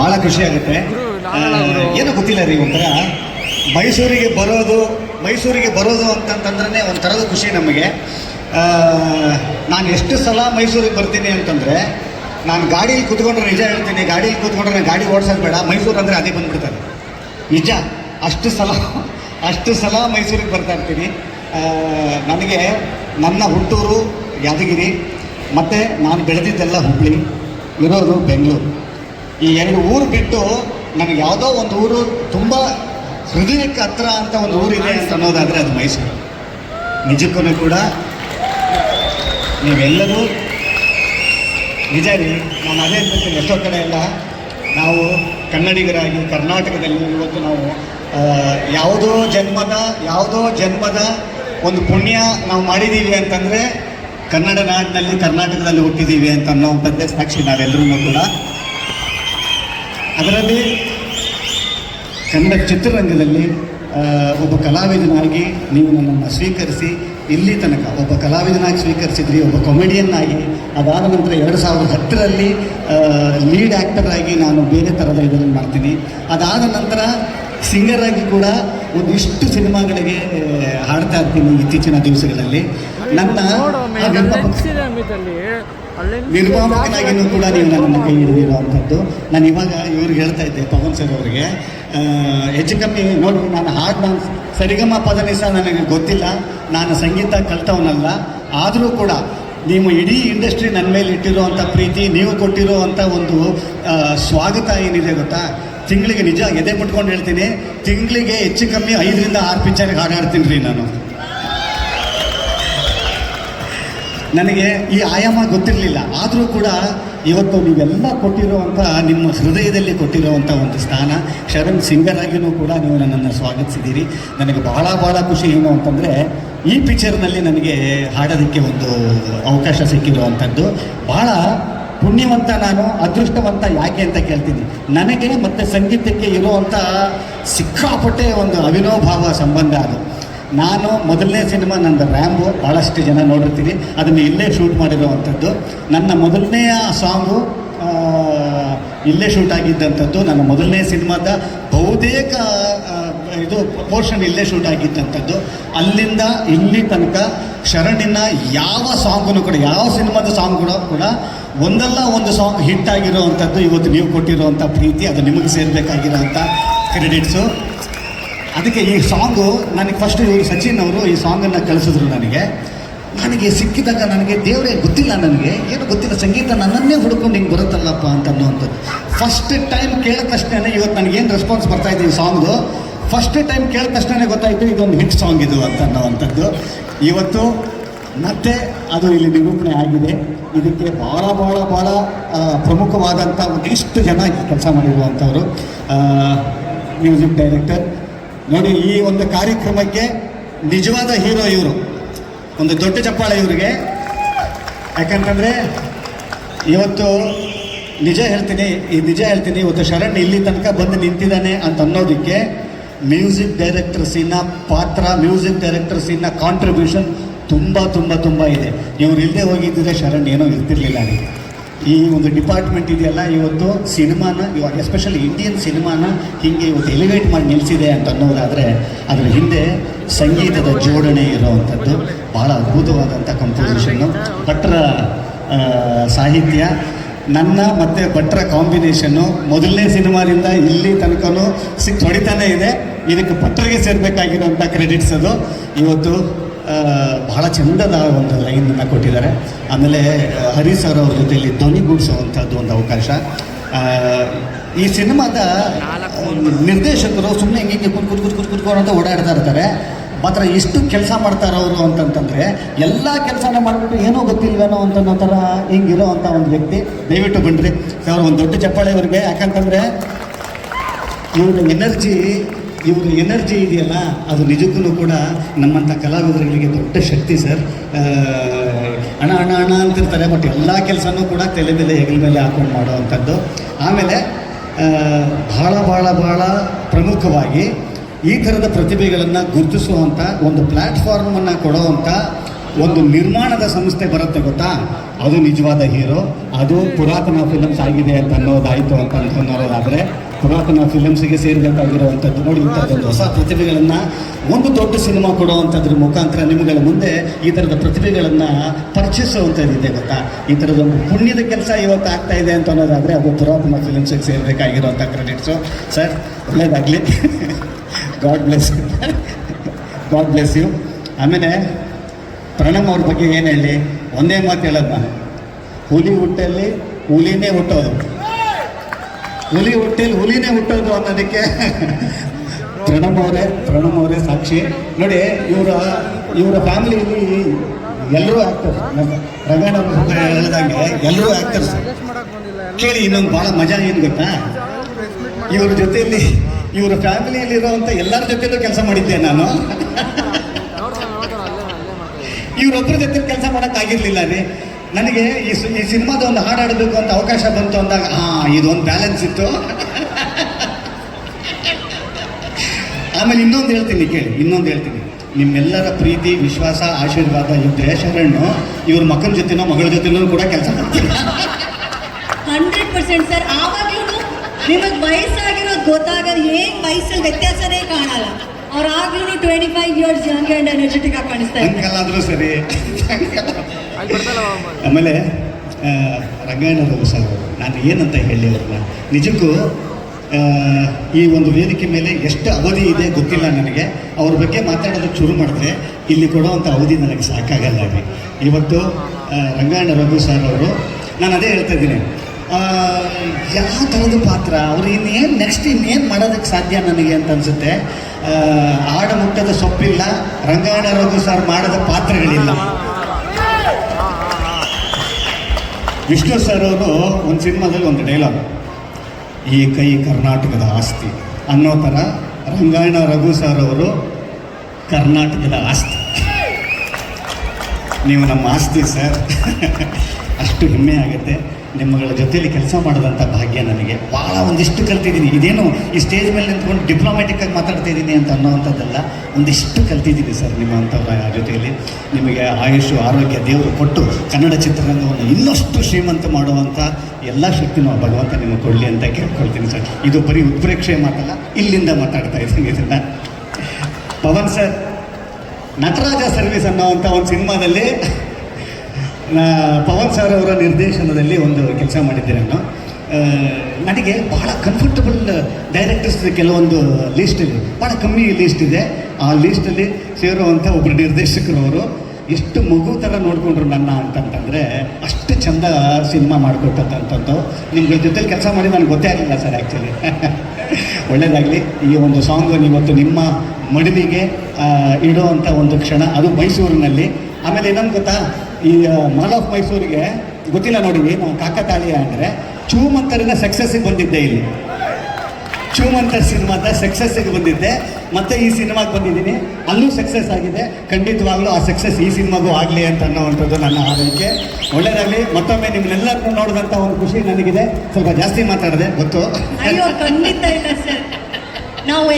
ಭಾಳ ಖುಷಿ ಆಗುತ್ತೆ. ಏನು ಗೊತ್ತಿಲ್ಲ ರೀ ಒಂಥರ? ಮೈಸೂರಿಗೆ ಬರೋದು ಮೈಸೂರಿಗೆ ಬರೋದು ಅಂತಂತಂದ್ರೆ ಒಂಥರದ ಖುಷಿ ನಮಗೆ. ನಾನು ಎಷ್ಟು ಸಲ ಮೈಸೂರಿಗೆ ಬರ್ತೀನಿ ಅಂತಂದರೆ ನಾನು ಗಾಡೀಲಿ ಕೂತ್ಕೊಂಡ್ರೆ ನಿಜ ಹೇಳ್ತೀನಿ ಗಾಡೀಲಿ ಕೂತ್ಕೊಂಡ್ರೆ ನಾನು ಗಾಡಿ ಓಡಿಸೋದು ಬೇಡ ಮೈಸೂರು ಅಂದರೆ ಅದೇ ಬಂದ್ಬಿಡ್ತಾರೆ. ನಿಜ ಅಷ್ಟು ಸಲ ಅಷ್ಟು ಸಲ ಮೈಸೂರಿಗೆ ಬರ್ತಾ ಇರ್ತೀನಿ. ನನಗೆ ನನ್ನ ಹುಟ್ಟೂರು ಯಾದಗಿರಿ ಮತ್ತು ನಾನು ಬೆಳೆದಿದ್ದೆಲ್ಲ ಹುಬ್ಬಳ್ಳಿ ಇರೋದು ಬೆಂಗಳೂರು. ಈ ಎರಡು ಊರು ಬಿಟ್ಟು ನನಗೆ ಯಾವುದೋ ಒಂದು ಊರು ತುಂಬ ಹೃದಯಕ್ಕೆ ಹತ್ರ ಅಂತ ಒಂದು ಊರಿದೆ ಅಂತ ಅನ್ನೋದಾದರೆ ಅದು ಮೈಸೂರು. ನಿಜಕ್ಕೂ ಕೂಡ ನೀವೆಲ್ಲರೂ ನಿಜ ರೀ ನಾನು ಅದೇ ಅನ್ಬಿಟ್ಟು ಎಷ್ಟೋ ಕಡೆ ಎಲ್ಲ ನಾವು ಕನ್ನಡಿಗರಾಗಿ ಕರ್ನಾಟಕದಲ್ಲಿ ಇವತ್ತು ನಾವು ಯಾವುದೋ ಜನ್ಮದ ಯಾವುದೋ ಜನ್ಮದ ಒಂದು ಪುಣ್ಯ ನಾವು ಮಾಡಿದ್ದೀವಿ ಅಂತಂದರೆ ಕನ್ನಡ ನಾಡಿನಲ್ಲಿ ಕರ್ನಾಟಕದಲ್ಲಿ ಹುಟ್ಟಿದ್ದೀವಿ ಅಂತ ಅನ್ನೋವಂಥದ್ದೇ ಸಾಕ್ಷಿ ನಾವೆಲ್ಲರೂ ಕೂಡ ಅದರಲ್ಲಿ ಕನ್ನಡ ಚಿತ್ರರಂಗದಲ್ಲಿ ಒಬ್ಬ ಕಲಾವಿದನಾಗಿ ನೀವು ನನ್ನನ್ನು ಸ್ವೀಕರಿಸಿ ಇಲ್ಲಿ ತನಕ ಒಬ್ಬ ಕಲಾವಿದನಾಗಿ ಸ್ವೀಕರಿಸಿದ್ರಿ ಒಬ್ಬ ಕಾಮಿಡಿಯನ್ ಆಗಿ ಅದಾದ ನಂತರ ಎರಡು ಸಾವಿರದ ಹತ್ತರಲ್ಲಿ ಲೀಡ್ ಆ್ಯಕ್ಟರಾಗಿ ನಾನು ಬೇರೆ ಥರದ ಇದನ್ನು ಮಾಡ್ತೀನಿ. ಅದಾದ ನಂತರ ಸಿಂಗರ್ ಆಗಿ ಕೂಡ ಒಂದಿಷ್ಟು ಸಿನಿಮಾಗಳಿಗೆ ಹಾಡ್ತಾ ಇರ್ತೀನಿ ಇತ್ತೀಚಿನ ದಿವಸಗಳಲ್ಲಿ. ನನ್ನ ನಿರ್ಮಾಪಕನಾಗಿನೂ ಕೂಡ ನೀವು ನನ್ನ ಕೈ ಹಿಡಿದಿರುವಂಥದ್ದು ನಾನು ಇವಾಗ ಇವ್ರಿಗೆ ಹೇಳ್ತಾ ಇದ್ದೆ, ಪವನ್ ಸರ್ ಅವರಿಗೆ. ಹೆಚ್ಚು ಕಮ್ಮಿ ನೋಡಿ, ನಾನು ಹಾಡು ನಾನು ಸರಿಗಮ ಪದನಿಸ ನನಗೆ ಗೊತ್ತಿಲ್ಲ. ನಾನು ಸಂಗೀತ ಕಲ್ತವನಲ್ಲ. ಆದರೂ ಕೂಡ ನೀವು ಇಡೀ ಇಂಡಸ್ಟ್ರಿ ನನ್ನ ಮೇಲೆ ಇಟ್ಟಿರುವಂಥ ಪ್ರೀತಿ, ನೀವು ಕೊಟ್ಟಿರುವಂಥ ಒಂದು ಸ್ವಾಗತ ಏನಿದೆ ಗೊತ್ತಾ? ತಿಂಗಳಿಗೆ ನಿಜ ಎದೆ ಮುಟ್ಕೊಂಡು ಹೇಳ್ತೀನಿ. ತಿಂಗಳಿಗೆ ಹೆಚ್ಚು ಕಮ್ಮಿ ಐದರಿಂದ ಆರು ಪಿಕ್ಚರ್ಗೆ ಹಾಡಾಡ್ತೀನಿ ರೀ ನಾನು. ನನಗೆ ಈ ಆಯಾಮ ಗೊತ್ತಿರಲಿಲ್ಲ. ಆದರೂ ಕೂಡ ಇವತ್ತು ನೀವೆಲ್ಲ ಕೊಟ್ಟಿರುವಂಥ, ನಿಮ್ಮ ಹೃದಯದಲ್ಲಿ ಕೊಟ್ಟಿರುವಂಥ ಒಂದು ಸ್ಥಾನ, ಶರಣ್ ಸಿಂಗರ್ ಆಗಿಯೂ ಕೂಡ ನೀವು ನನ್ನನ್ನು ಸ್ವಾಗತಿಸಿದ್ದೀರಿ. ನನಗೆ ಭಾಳ ಭಾಳ ಖುಷಿ ಏನು ಅಂತಂದರೆ, ಈ ಪಿಕ್ಚರ್ನಲ್ಲಿ ನನಗೆ ಹಾಡೋದಕ್ಕೆ ಒಂದು ಅವಕಾಶ ಸಿಕ್ಕಿರುವಂಥದ್ದು. ಭಾಳ ಪುಣ್ಯವಂತ ನಾನು, ಅದೃಷ್ಟವಂತ ಯಾಕೆ ಅಂತ ಕೇಳ್ತೀನಿ. ನನಗೆ ಮತ್ತು ಸಂಗೀತಕ್ಕೆ ಇರುವಂಥ ಸಿಕ್ಕಾಪಟ್ಟೆ ಒಂದು ಅವಿನೋಭಾವ ಸಂಬಂಧ ಅದು. ನಾನು ಮೊದಲನೇ ಸಿನಿಮಾ ನನ್ನ ರ್ಯಾಂಬು ಭಾಳಷ್ಟು ಜನ ನೋಡಿರ್ತೀವಿ ಅದನ್ನು ಇಲ್ಲೇ ಶೂಟ್ ಮಾಡಿರುವಂಥದ್ದು. ನನ್ನ ಮೊದಲನೆಯ ಸಾಂಗು ಇಲ್ಲೇ ಶೂಟ್ ಆಗಿದ್ದಂಥದ್ದು. ನನ್ನ ಮೊದಲನೇ ಸಿನಿಮಾದ ಬಹುತೇಕ ಇದು ಪೋರ್ಷನ್ ಇಲ್ಲೇ ಶೂಟ್ ಆಗಿದ್ದಂಥದ್ದು. ಅಲ್ಲಿಂದ ಇಲ್ಲಿ ತನಕ ಶರಣಿನ ಯಾವ ಸಾಂಗೂ ಕೂಡ, ಯಾವ ಸಿನಿಮಾದ ಸಾಂಗ್ ಕೂಡ ಕೂಡ ಒಂದಲ್ಲ ಒಂದು ಸಾಂಗ್ ಹಿಟ್ ಆಗಿರೋವಂಥದ್ದು. ಇವತ್ತು ನೀವು ಕೊಟ್ಟಿರುವಂಥ ಪ್ರೀತಿ, ಅದು ನಿಮಗೆ ಸೇರಬೇಕಾಗಿರೋಂಥ ಕ್ರೆಡಿಟ್ಸು ಅದಕ್ಕೆ ಈ ಸಾಂಗು, ನನಗೆ ಫಸ್ಟ್ ಇವರು ಸಚಿನ್ ಅವರು ಈ ಸಾಂಗನ್ನು ಕಳಿಸಿದ್ರು ನನಗೆ. ನನಗೆ ಸಿಕ್ಕಿದಾಗ ನನಗೆ ದೇವರೇ ಗೊತ್ತಿಲ್ಲ ನನಗೆ. ಏನು ಗೊತ್ತಿಲ್ಲ, ಸಂಗೀತ ನನ್ನನ್ನೇ ಹುಡ್ಕೊಂಡು ಹಿಂಗೆ ಬರುತ್ತಲ್ಲಪ್ಪ ಅಂತ ಅನ್ನೋವಂಥದ್ದು ಫಸ್ಟ್ ಟೈಮ್ ಕೇಳಿದ ತಕ್ಷಣ ಇವತ್ತು ನನಗೇನು ರೆಸ್ಪಾನ್ಸ್ ಬರ್ತಾ ಇದೆ ಈ ಸಾಂಗ್ದು ಫಸ್ಟ್ ಟೈಮ್ ಕೇಳಿದ ತಕ್ಷಣ ಗೊತ್ತಾಯಿತು, ಇದೊಂದು ಹಿಟ್ ಸಾಂಗ್ ಇದು ಅಂತ ಅನ್ನೋವಂಥದ್ದು ಇವತ್ತು ಮತ್ತೆ ಅದು ಇಲ್ಲಿ ನಿರೂಪಣೆ ಆಗಿದೆ. ಇದಕ್ಕೆ ಭಾಳ ಭಾಳ ಭಾಳ ಪ್ರಮುಖವಾದಂಥ ಒಂದಿಷ್ಟು ಜನ ಕೆಲಸ ಮಾಡಿರುವಂಥವ್ರು ಮ್ಯೂಸಿಕ್ ಡೈರೆಕ್ಟರ್. ನೋಡಿ, ಈ ಒಂದು ಕಾರ್ಯಕ್ರಮಕ್ಕೆ ನಿಜವಾದ ಹೀರೋ ಇವರು. ಒಂದು ದೊಡ್ಡ ಚಪ್ಪಾಳೆ ಇವರಿಗೆ. ಯಾಕಂತಂದರೆ, ಇವತ್ತು ನಿಜ ಹೇಳ್ತೀನಿ, ಈ ನಿಜ ಹೇಳ್ತೀನಿ, ಇವತ್ತು ಶರಣ್ ಇಲ್ಲಿ ತನಕ ಬಂದು ನಿಂತಿದ್ದಾನೆ ಅಂತ ಅನ್ನೋದಕ್ಕೆ ಮ್ಯೂಸಿಕ್ ಡೈರೆಕ್ಟರ್ಸಿನ ಪಾತ್ರ, ಮ್ಯೂಸಿಕ್ ಡೈರೆಕ್ಟರ್ಸಿನ ಕಾಂಟ್ರಿಬ್ಯೂಷನ್ ತುಂಬ ತುಂಬ ತುಂಬ ಇದೆ. ಇವರು ಇಲ್ಲದೆ ಹೋಗಿದ್ದರೆ ಶರಣ್ ಏನೋ ಇರ್ತಿರ್ಲಿಲ್ಲ ರೀ ಈ ಒಂದು ಡಿಪಾರ್ಟ್ಮೆಂಟ್ ಇದೆಯಲ್ಲ, ಇವತ್ತು ಸಿನಿಮಾನ, ಇವಾಗ ಎಸ್ಪೆಷಲಿ ಇಂಡಿಯನ್ ಸಿನಿಮಾನ ಹೀಗೆ ಇವತ್ತು ಎಲಿವೇಟ್ ಮಾಡಿ ನಿಲ್ಲಿಸಿದೆ ಅಂತ ಅನ್ನೋದಾದರೆ ಅದರ ಹಿಂದೆ ಸಂಗೀತದ ಜೋಡಣೆ ಇರುವಂಥದ್ದು ಭಾಳ ಅದ್ಭುತವಾದಂಥ ಕಂಪೋಸಿಷನ್ನು ಭಟ್ರ ಸಾಹಿತ್ಯ, ನನ್ನ ಮತ್ತು ಭಟ್ರ ಕಾಂಬಿನೇಷನ್ನು ಮೊದಲನೇ ಸಿನಿಮಾದಿಂದ ಇಲ್ಲಿ ತನಕನೂ ಸಿಕ್ ಹೊಡಿತಾನೆ ಇದೆ. ಇದಕ್ಕೆ ಭಟ್ರಿಗೆ ಸೇರಬೇಕಾಗಿರೋಂಥ ಕ್ರೆಡಿಟ್ಸ್ ಅದು. ಇವತ್ತು ಬಹಳ ಚಂದದ ಒಂದು ಲೈನನ್ನು ಕೊಟ್ಟಿದ್ದಾರೆ. ಆಮೇಲೆ ಹರಿ ಸರ್ ಅವ್ರ ಜೊತೆಯಲ್ಲಿ ಧ್ವನಿಗೂಡಿಸುವಂಥದ್ದು ಒಂದು ಅವಕಾಶ. ಈ ಸಿನಿಮಾದ ನಿರ್ದೇಶಕರು ಸುಮ್ಮನೆ ಹಿಂಗೆ ಕುತ್ ಕುತ್ ಕುತ್ ಕುತ್ ಕುತ್ಕೊಂಡು ಅಂತ ಓಡಾಡ್ತಾ ಇರ್ತಾರೆ. ಮಾತ್ರ ಎಷ್ಟು ಕೆಲಸ ಮಾಡ್ತಾರೆ ಅವರು ಅಂತಂತಂದರೆ, ಎಲ್ಲ ಕೆಲಸನ ಮಾಡಿಬಿಟ್ಟು ಏನೋ ಗೊತ್ತಿಲ್ವೇನೋ ಅಂತ ಥರ ಹಿಂಗಿರೋ ಅಂತ ಒಂದು ವ್ಯಕ್ತಿ. ದಯವಿಟ್ಟು ಬಂದ್ರಿ ಅವ್ರು ಒಂದು ದೊಡ್ಡ ಚಪ್ಪಾಳೆ ಅವ್ರಿಗೆ ಯಾಕಂತಂದರೆ ಇವ್ರ ಎನರ್ಜಿ ಇವ್ರ ಎನರ್ಜಿ ಇದೆಯಲ್ಲ, ಅದು ನಿಜಕ್ಕೂ ಕೂಡ ನಮ್ಮಂಥ ಕಲಾವಿದರುಗಳಿಗೆ ದೊಡ್ಡ ಶಕ್ತಿ ಸರ್. ಹಣ ಹಣ ಹಣ ಅಂತಿರ್ತಾರೆ, ಬಟ್ ಎಲ್ಲ ಕೆಲಸನೂ ಕೂಡ ತಲೆ ಮೇಲೆ, ಹೆಗಲ ಮೇಲೆ ಹಾಕೊಂಡು ಮಾಡುವಂಥದ್ದು ಆಮೇಲೆ ಭಾಳ ಭಾಳ ಭಾಳ ಪ್ರಮುಖವಾಗಿ ಈ ಥರದ ಪ್ರತಿಭೆಗಳನ್ನು ಗುರುತಿಸುವಂಥ ಒಂದು ಪ್ಲ್ಯಾಟ್ಫಾರ್ಮನ್ನು ಕೊಡೋವಂಥ ಒಂದು ನಿರ್ಮಾಣದ ಸಂಸ್ಥೆ ಬರುತ್ತೆ ಗೊತ್ತಾ? ಅದು ನಿಜವಾದ ಹೀರೋ, ಅದು ಪುರಾತನ ಫಿಲಮ್ಸ್ ಆಗಿದೆ ಅಂತ ಅನ್ನೋದಾಯಿತು ಅಂತ ಅನ್ನೋದಾದರೆ ಪುರಾತನ ಫಿಲಮ್ಸ್ಗೆ ಸೇರಿದಂತಾಗಿರುವಂಥದ್ದು. ನೋಡಿದಂಥದ್ದು ಹೊಸ ಪ್ರತಿಭೆಗಳನ್ನು, ಒಂದು ದೊಡ್ಡ ಸಿನಿಮಾ ಕೊಡುವಂಥದ್ರ ಮುಖಾಂತರ ನಿಮ್ಮಗಳ ಮುಂದೆ ಈ ಥರದ ಪ್ರತಿಭೆಗಳನ್ನು ಪರಿಚಯಿಸುವಂಥದ್ದಿದೆ ಗೊತ್ತಾ? ಈ ಥರದೊಂದು ಪುಣ್ಯದ ಕೆಲಸ ಇವತ್ತು ಆಗ್ತಾ ಇದೆ ಅಂತ ಅನ್ನೋದಾದರೆ ಅದು ಪುರಾತನ ಫಿಲಮ್ಸಿಗೆ ಸೇರಬೇಕಾಗಿರುವಂಥ ಕ್ರೆಡಿಟ್ಸು ಸರ್ ಒಳ್ಳೇದಾಗಲಿ. God bless God bless you ಆಮೇಲೆ ಪ್ರಣಮ್ ಅವ್ರ ಬಗ್ಗೆ ಏನು ಹೇಳಿ? ಒಂದೇ ಮಾತು ಹೇಳೋದು ನಾನು ಹುಲಿ ಹುಟ್ಟಲ್ಲಿ ಹುಲಿನೇ ಹುಟ್ಟೋದು. ಹುಲಿ ಹುಟ್ಟಲ್ಲಿ ಹುಲಿನೇ ಹುಟ್ಟೋದು ಅನ್ನೋದಕ್ಕೆ ಪ್ರಣಮ್ ಅವರೇ ಪ್ರಣಮ್ ಅವರೇ ಸಾಕ್ಷಿ. ನೋಡಿ ಇವರ ಇವರ ಫ್ಯಾಮಿಲಿಯಲ್ಲಿ ಎಲ್ಲರೂ ಆ್ಯಕ್ಟರ್ಸ್ ಅವ್ರು ಹೇಳ್ದಂಗೆ ಎಲ್ಲರೂ ಆ್ಯಕ್ಟರ್ಸ್ ಕೇಳಿ ಇನ್ನೊಂದು ಭಾಳ ಮಜಾ ಏನು ಗೊತ್ತಾ? ಇವ್ರ ಜೊತೆಯಲ್ಲಿ ಇವರ ಫ್ಯಾಮಿಲಿಯಲ್ಲಿರುವಂಥ ಎಲ್ಲರ ಜೊತೆಲೂ ಕೆಲಸ ಮಾಡಿದ್ದೆ ನಾನು. ಇವ್ರೊಬ್ಬರ ಜೊತೆ ಕೆಲಸ ಮಾಡೋಕ್ಕಾಗಿರ್ಲಿಲ್ಲ ರೀ. ನನಗೆ ಈ ಸಿ- ಈ ಸಿನಿಮಾದ ಒಂದು ಹಾಡು ಹಾಡಬೇಕು ಅಂತ ಅವಕಾಶ ಬಂತು ಅಂದಾಗ ಹಾ ಇದೊಂದು ಬ್ಯಾಲೆನ್ಸ್ ಇತ್ತು. ಆಮೇಲೆ ಇನ್ನೊಂದು ಹೇಳ್ತೀನಿ ಕೇಳಿ ಇನ್ನೊಂದು ಹೇಳ್ತೀನಿ. ನಿಮ್ಮೆಲ್ಲರ ಪ್ರೀತಿ ವಿಶ್ವಾಸ ಆಶೀರ್ವಾದ ಇದ್ದರೆ ಶರಣು ಇವ್ರ ಮಕ್ಕಳ ಜೊತೆನೋ ಮಗಳ ಜೊತೆನೂ ಕೂಡ ಕೆಲಸ ಮಾಡ್ತೀನಿ ಹಂಡ್ರೆಡ್ ಪರ್ಸೆಂಟ್ ಸರ್ ಆವಾಗಲೂ ನಿಮಗೆ ವಯಸ್ಸಾಗಿರೋದು ಗೊತ್ತಾಗಲ್ಲ ಏನ್ ವಯಸ್ಸಲ್ಲಿ ವ್ಯತ್ಯಾಸನೇ ಕಾಣಲ್ಲ. ಅವ್ರು ಆಗ್ಲೂ twenty five years young and energetic ಆಗಿ ಕಾಣಿಸ್ತಾ ಇದೆ ಅಂಕಲಾದರೂ ಸರಿ. ಆಮೇಲೆ ರಂಗಾಯಣರಾವ್ ಸರ್ ನಾನು ಏನಂತ ಹೇಳಿ ಅವ್ರನ್ನ? ನಿಜಕ್ಕೂ ಈ ಒಂದು ವೇದಿಕೆ ಮೇಲೆ ಎಷ್ಟು ಅವಧಿ ಇದೆ ಗೊತ್ತಿಲ್ಲ ನನಗೆ. ಅವ್ರ ಬಗ್ಗೆ ಮಾತಾಡೋದಕ್ಕೆ ಶುರು ಮಾಡಿದ್ರೆ ಇಲ್ಲಿ ಕೊಡೋವಂಥ ಅವಧಿ ನನಗೆ ಸಾಕಾಗಲ್ಲ ರೀ ಇವತ್ತು ರಂಗಾಯಣ ರಘು ಸರ್ ಅವರು, ನಾನು ಅದೇ ಹೇಳ್ತಾ ಇದ್ದೀನಿ. ಯಾವ ಥರದ ಪಾತ್ರ, ಅವ್ರು ಇನ್ನೇನು ನೆಕ್ಸ್ಟ್ ಇನ್ನೇನು ಮಾಡೋದಕ್ಕೆ ಸಾಧ್ಯ ನನಗೆ ಅಂತ ಅನಿಸುತ್ತೆ. ಆಡ ಮುಟ್ಟದ ಸೊಪ್ಪಿಲ್ಲ ರಂಗಾಯಣ ರಘು ಸರ್ ಮಾಡದ ಪಾತ್ರಗಳಿಲ್ಲ. ವಿಷ್ಣು ಸರ್ ಅವರು ಒಂದು ಸಿನಿಮಾದಲ್ಲಿ ಒಂದು ಡೈಲಾಗ್ ಈ ಕೈ ಕರ್ನಾಟಕದ ಆಸ್ತಿ ಅನ್ನೋ ಥರ ರಂಗಾಯಣ ರಘು ಸರ್ ಅವರು ಕರ್ನಾಟಕದ ಆಸ್ತಿ. ನೀವು ನಮ್ಮ ಆಸ್ತಿ ಸರ್ ಅಷ್ಟು ಹೆಮ್ಮೆ ಆಗುತ್ತೆ. ನಿಮ್ಮಗಳ ಜೊತೆಯಲ್ಲಿ ಕೆಲಸ ಮಾಡಿದಂಥ ಭಾಗ್ಯ ನನಗೆ. ಭಾಳ ಒಂದಿಷ್ಟು ಕಲ್ತಿದ್ದೀನಿ. ಇದೇನು ಈ ಸ್ಟೇಜ್ ಮೇಲೆ ನಿಂತ್ಕೊಂಡು ಡಿಪ್ಲೊಮ್ಯಾಟಿಕ್ ಆಗಿ ಮಾತಾಡ್ತಾ ಇದ್ದೀನಿ ಅಂತ ಅನ್ನೋವಂಥದ್ದಲ್ಲ. ಒಂದಿಷ್ಟು ಕಲ್ತಿದ್ದೀನಿ ಸರ್ ನಿಮ್ಮಂಥವ್ರ ಜೊತೆಯಲ್ಲಿ. ನಿಮಗೆ ಆಯುಷು, ಆರೋಗ್ಯ ದೇವರು ಕೊಟ್ಟು ಕನ್ನಡ ಚಿತ್ರರಂಗವನ್ನು ಇನ್ನಷ್ಟು ಶ್ರೀಮಂತ ಮಾಡುವಂಥ ಎಲ್ಲ ಶಕ್ತಿನೂ ಭಗವಂತ ನಿಮಗೆ ಕೊಡಲಿ ಅಂತ ಕೇಳ್ಕೊಳ್ತೀನಿ ಸರ್. ಇದು ಬರೀ ಉತ್ಪ್ರೇಕ್ಷೆ ಮಾತಲ್ಲ, ಇಲ್ಲಿಂದ ಮಾತಾಡ್ತಾ ಇದ್ದೀನಿ ಇದನ್ನು. ಪವನ್ ಸರ್, ನಟರಾಜ ಸರ್ವಿಸ್ ಅನ್ನೋವಂಥ ಒಂದು ಸಿನಿಮಾದಲ್ಲಿ ಪವನ್ ಸರ್ ಅವರ ನಿರ್ದೇಶನದಲ್ಲಿ ಒಂದು ಕೆಲಸ ಮಾಡಿದ್ದೇನೆ ನಾನು. ನನಗೆ ಬಹಳ ಕಂಫರ್ಟಬಲ್ ಡೈರೆಕ್ಟರ್ಸ್ ಕೆಲವೊಂದು ಲಿಸ್ಟ್ ಇದೆ. ಭಾಳ ಕಮ್ಮಿ ಲಿಸ್ಟ್ ಇದೆ. ಆ ಲೀಸ್ಟಲ್ಲಿ ಸೇರುವಂಥ ಒಬ್ಬರು ನಿರ್ದೇಶಕರು ಅವರು ಎಷ್ಟು ಮಗು ಥರ ನೋಡಿಕೊಂಡ್ರು ನನ್ನ ಅಂತಂತಂದರೆ ಅಷ್ಟು ಚಂದ ಸಿನಿಮಾ ಮಾಡಿಕೊಟ್ಟಂಥದ್ದು ನಿಮ್ಗಳ ಜೊತೆಲಿ ಕೆಲಸ ಮಾಡಿ ನನಗೆ ಗೊತ್ತೇ ಆಗಿಲ್ಲ ಸರ್ ಆ್ಯಕ್ಚುಲಿ ಒಳ್ಳೆಯದಾಗಲಿ ಈ ಒಂದು ಸಾಂಗು ಇವತ್ತು ನಿಮ್ಮ ಮಡಿಲಿಗೆ ಇಡುವಂಥ ಒಂದು ಕ್ಷಣ. ಅದು ಮೈಸೂರಿನಲ್ಲಿ. ಆಮೇಲೆ ಏನಂತ ಗೊತ್ತಾ? ಈ ಮಾಲ್ ಆಫ್ ಮೈಸೂರಿಗೆ ಗೊತ್ತಿಲ್ಲ ನೋಡಿ ನಾವು ಕಾಕತಾಳೀಯ ಅಂದರೆ ಚೂಮಂತರಿನ ಸಕ್ಸಸ್ಸಿಗೆ ಬಂದಿದ್ದೆ ಇಲ್ಲಿ. ಚೂಮಂತರ್ ಸಿನಿಮಾದ ಸಕ್ಸಸ್ಸಿಗೆ ಬಂದಿದ್ದೆ. ಮತ್ತೆ ಈ ಸಿನಿಮಾಗೆ ಬಂದಿದ್ದೀನಿ. ಅಲ್ಲೂ ಸಕ್ಸಸ್ ಆಗಿದೆ. ಖಂಡಿತವಾಗ್ಲೂ ಆ ಸಕ್ಸಸ್ ಈ ಸಿನಿಮಾಗೂ ಆಗಲಿ ಅಂತ ಅನ್ನೋವಂಥದ್ದು ನನ್ನ ಆರೈಕೆ. ಒಳ್ಳೆಯದಾಗಲಿ ಮತ್ತೊಮ್ಮೆ ನಿಮ್ಮನ್ನೆಲ್ಲರನ್ನೂ ನೋಡಿದಂಥ ಒಂದು ಖುಷಿ ನನಗಿದೆ. ಸ್ವಲ್ಪ ಜಾಸ್ತಿ ಮಾತಾಡಿದೆ ಗೊತ್ತು. ಖಂಡಿತ ಇಲ್ಲ ಸರ್. ನಾವು